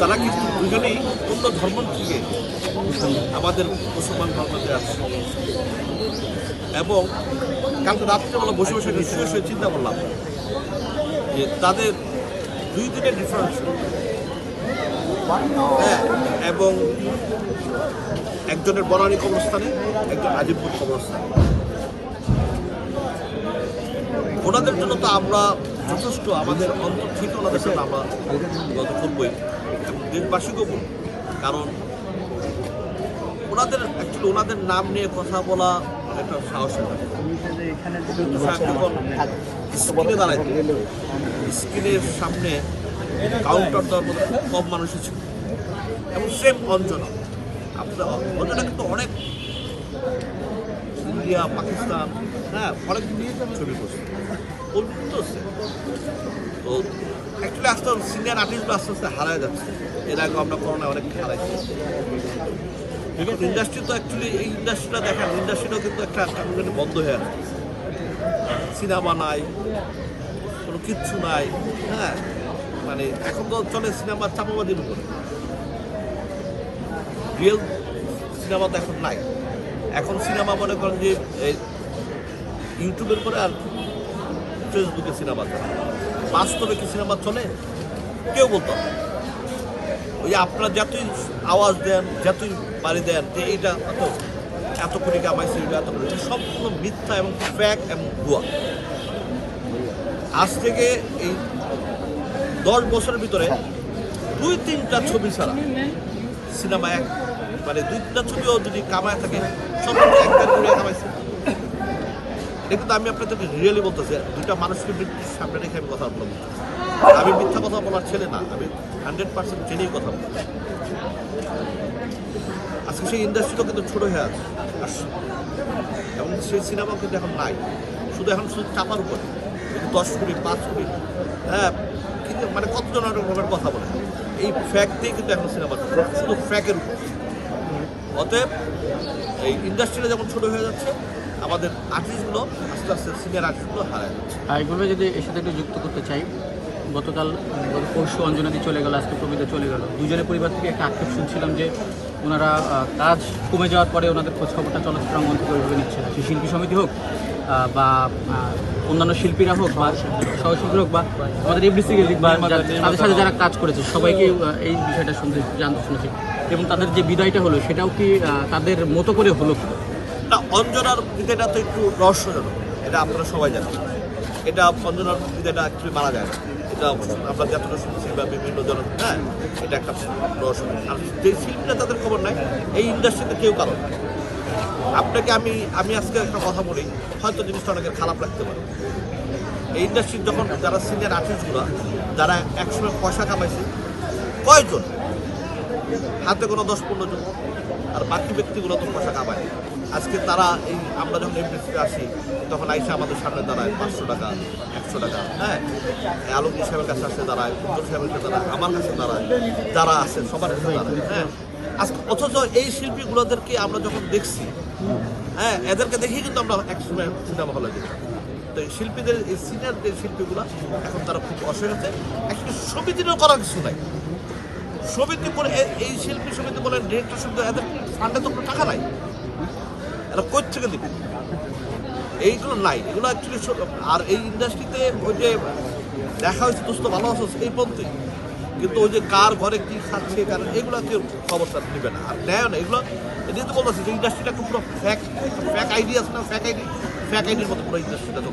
তারা কিন্তু দুজনেই অন্য ধর্ম থেকে আমাদের মুসলমান ধর্মতে আসছে? এবং কালকে রাত্রেবেলা বসে বসে একটু শুয়ে চিন্তা করলাম যে তাদের দুই দিনের ডিফারেন্স হ্যাঁ এবং একজনের বনানী কবরস্থানে, একজন আজিমপুর কবরস্থানে। ওনাদের জন্য তো আমরা যথেষ্ট, আমাদের অন্তর থেকে ওনাদের সাথে আমরা গত করবই দেশবাসীকেও বলব কারণ ওনাদের অ্যাকচুয়ালি ওনাদের নাম নিয়ে কথা বলা একটা সাহেব স্ক্রিনে স্ক্রিনের সামনে কাউন্টার দেওয়ার মতো খুব কম মানুষই ছিল। এবং সেম অঞ্জনা। আপনার, অঞ্জনা কিন্তু অনেক ইন্ডিয়া, পাকিস্তান হ্যাঁ অনেক ছবি করছে তো অ্যাকচুয়ালি আস্তে সিনিয়র আর্টিস্টগুলো আস্তে আস্তে হারায় যাচ্ছে। এর আগে আমরা করোনা অনেক হারাইছি ইন্ডাস্ট্রি তো অ্যাকচুয়ালি এই ইন্ডাস্ট্রিটা দেখেন ইন্ডাস্ট্রিটাও কিন্তু একটা বন্ধ হয়ে আছে। সিনেমা নাই কোনো কিচ্ছু নাই হ্যাঁ? মানে এখন তো চলে সিনেমার চাপাবাদির উপরে। রিয়েল সিনেমা তো এখন নাই। এখন সিনেমা মনে করেন যে ইউটিউবের পরে আর ফেসবুকে সিনেমা চলে। বাস্তবে কি সিনেমা চলে? কেউ বলতো। ওই আপনারা যতই আওয়াজ দেন, যতই বাড়ি দেন যে এইটা এত এত কোটি কামাইছে এটা এত কোটি সম্পূর্ণ মিথ্যা এবং ফ্যাক এবং ভুয়া। আজ থেকে এই দশ বছরের ভিতরে দুই তিনটা ছবি ছাড়া সিনেমা এক মানে দুই তিনটা ছবিও যদি কামায় থাকে সম্পূর্ণ একটা করে কামাইছে। এটা কিন্তু আমি আপনাদেরকে রিয়েলি বলতেছি, দুইটা মানুষকে সামনে রেখে আমি কথা বলব। আমি মিথ্যা কথা বলার ছেলে না, আমি হান্ড্রেড পার্সেন্ট জেনেই কথা বলি আজকে সেই ইন্ডাস্ট্রিটাও কিন্তু ছোট হয়ে আছে। এবং সেই সিনেমা কিন্তু এখন নাই। শুধু এখন শুধু চাপার উপরে। দশ কোটি, পাঁচ কোটি হ্যাঁ কিন্তু মানে কতজন রকমের কথা বলে? এই ফ্যাক্ট দিয়ে কিন্তু এখন সিনেমা শুধু ফ্যাকের উপর। অতএব এই ইন্ডাস্ট্রিটা যেমন ছোট হয়ে যাচ্ছে, আমাদের আর্টিস্টগুলো আস্তে আস্তে সিনিয়র আর্টিস্টগুলো হারায় যাচ্ছে। আর এগুলো যদি এর সাথে একটু যুক্ত করতে চাই গতকাল গত পরশু অঞ্জনাদি চলে গেল আজকে প্রবীণতা চলে গেল। দুজনের পরিবার থেকে একটা আক্ষেপ শুনছিলাম যে ওনারা কাজ কমে যাওয়ার পরে ওনাদের খোঁজ খবরটা চলচ্চিত্র অঙ্গন থেকে ওইভাবে নিচ্ছে না। সে শিল্পী সমিতি হোক বা অন্যান্য শিল্পীরা হোক বা সহশিল্পী হোক বা আমাদের এফডিসি বা তাদের সাথে যারা কাজ করেছে সবাইকে এই বিষয়টা শুনতে জানতে শুনেছি। এবং তাদের যে বিদায়টা হলো সেটাও কি তাদের মতো করে হলো কি? না অঞ্জনার বিদায়টা তো একটু রহস্যজনক। এটা আপনারা সবাই জানেন। এটা অঞ্জনার বিদায়টা অ্যাকচুয়ালি মারা যায় না। এটা আমরা যতটা শুনছি বা বিভিন্ন জন হ্যাঁ এটা একটা রহস্য আর যে শিল্পীরা তাদের খবর নাই, এই ইন্ডাস্ট্রিতে কেউ কারণ নাই। আপনাকে আমি আমি আজকে একটা কথা বলি, হয়তো জিনিসটা অনেকের খারাপ লাগতে পারে। এই ইন্ডাস্ট্রির যখন যারা সিনিয়র আর্টিস্টগুলো যারা একসময় পয়সা কামাইছে, কয়জন? হাতে কোনো দশ পনেরো জন। আর বাকি ব্যক্তিগুলো তো পোশাক কামায় আজকে তারা এই, আমরা যখন এমপিসিতে আসি, তখন আইসা আমাদের সামনে দাঁড়ায় পাঁচশো টাকা, একশো টাকা হ্যাঁ? আলমগীর সাহেবের কাছে আসে দাঁড়ায়, উজ্জ্বল সাহেবের কাছে দাঁড়ায়, আমার কাছে দাঁড়ায়, যারা আছে, সবার কাছে দাঁড়ায় হ্যাঁ? আজকে অথচ এই শিল্পীগুলোদেরকে আমরা যখন দেখছি হ্যাঁ এদেরকে দেখেই কিন্তু আমরা একসময় সিনেমা হলে যেতাম তো এই শিল্পীদের, এই সিনিয়র যে শিল্পীগুলো এখন তারা খুব আছে অ্যাকচুয়ালি সমিতিরও করার কিছু নাই। সমিতি করে এই শিল্পী বলেন ডিরেক্টর সমিতি এদের ফান্ডে তো টাকা নাই। এরা কই থেকে দিবে? এইগুলো নাই। এগুলো অ্যাকচুয়ালি আর এই ইন্ডাস্ট্রিতে ওই যে দেখা হয়েছে, দোস্ত, ভালো আছো? এই পর্যন্তই কিন্তু ওই যে কার ঘরে কি খাচ্ছে, কার এগুলো কেউ খবরটা নেবে না। আর নেয় না এগুলো এটাই তো বলতেছি যে ইন্ডাস্ট্রিটা পুরো ফ্যাক ফ্যাক আইডিয়া আছে না? ফ্যাক আইডি ফ্যাক আইডির মতো পুরো ইন্ডাস্ট্রিটা তো